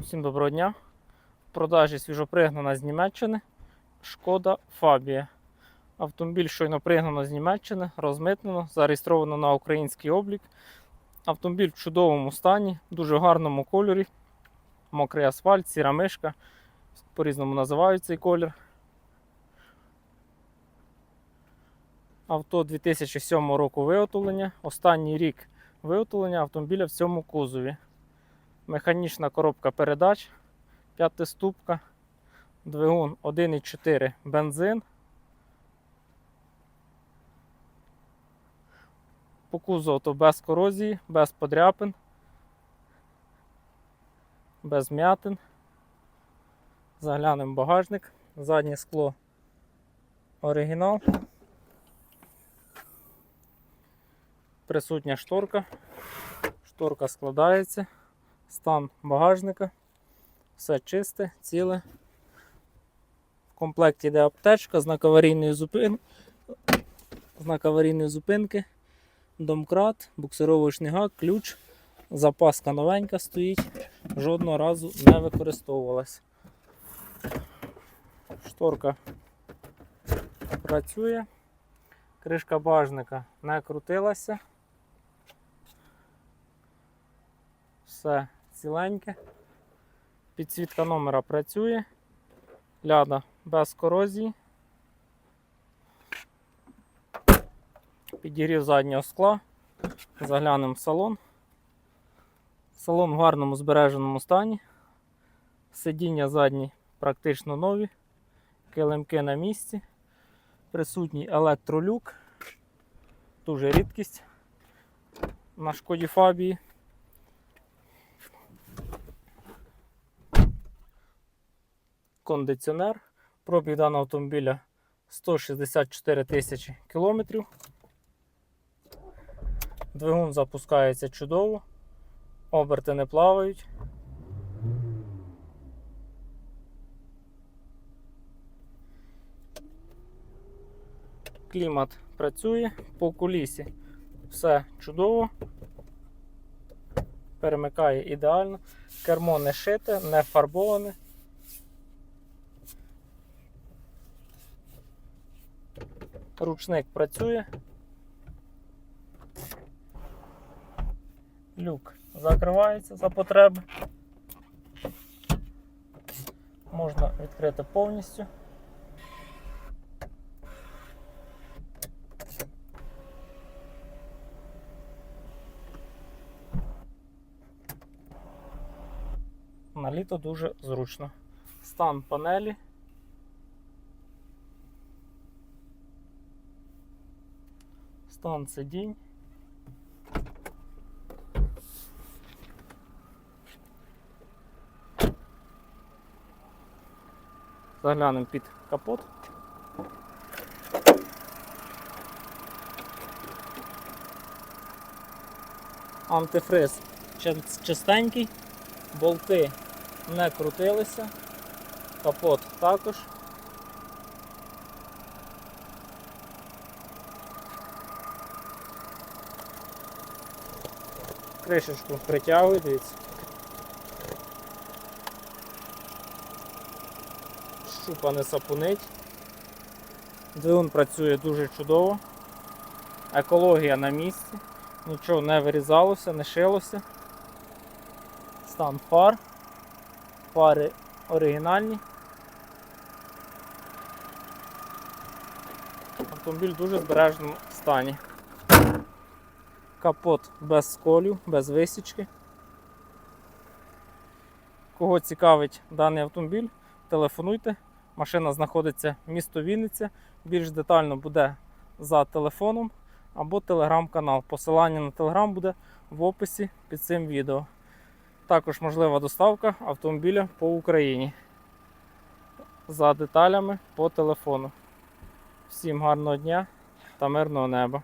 Всім доброго дня. В продажі свіжопригнана з Німеччини Шкода Фабія. Автомобіль щойно пригнано з Німеччини, розмитнено, зареєстровано на український облік. Автомобіль в чудовому стані, дуже гарному кольорі. Мокрий асфальт, сіра мишка. По-різному називають цей колір. Авто 2007 року виготовлення. Останній рік виготовлення автомобіля в цьому кузові механічна коробка передач, п'ятиступка, двигун 1,4 бензин. По кузову то без корозії, без подряпин, без м'ятин. Заглянемо багажник, заднє скло оригінал. Присутня шторка. Шторка складається стан багажника. Все чисте, ціле. В комплекті йде аптечка, знак аварійної зупинки, знак аварійної зупинки, домкрат, буксировочний гак, ключ, запаска новенька стоїть, жодного разу не використовувалась. Шторка працює, кришка багажника не крутилася. Все ціленьке. Підсвітка номера працює. Ляда без корозії. Підігрів заднього скла. Заглянемо в салон. Салон в гарному збереженому стані. Сидіння задні практично нові. Килимки на місці. Присутній електролюк. Дуже рідкість на шкоді Фабії. Кондиціонер. Пробіг даного автомобіля 164 тисячі кілометрів. Двигун запускається чудово, оберти не плавають. Клімат працює, по кулісі все чудово, перемикає ідеально, кермо не шите, не фарбоване. Ручник працює. Люк закривається за потреби. Можна відкрити повністю. На літо дуже зручно. Стан панелі. Стан сидінь. Заглянемо під капот. Антифриз чистенький, болти не крутилися, капот також. Кришечку притягую, дивіться. Щупа не сапунить. Двигун працює дуже чудово. Екологія на місці, нічого не вирізалося, не шилося. Стан фар. Фари оригінальні. Автомобіль в дуже збереженому стані. Капот без сколів, без висічки. Кого цікавить даний автомобіль, телефонуйте. Машина знаходиться в місто Вінниця. Більш детально буде за телефоном або телеграм-канал. Посилання на телеграм буде в описі під цим відео. Також можлива доставка автомобіля по Україні. За деталями по телефону. Всім гарного дня та мирного неба!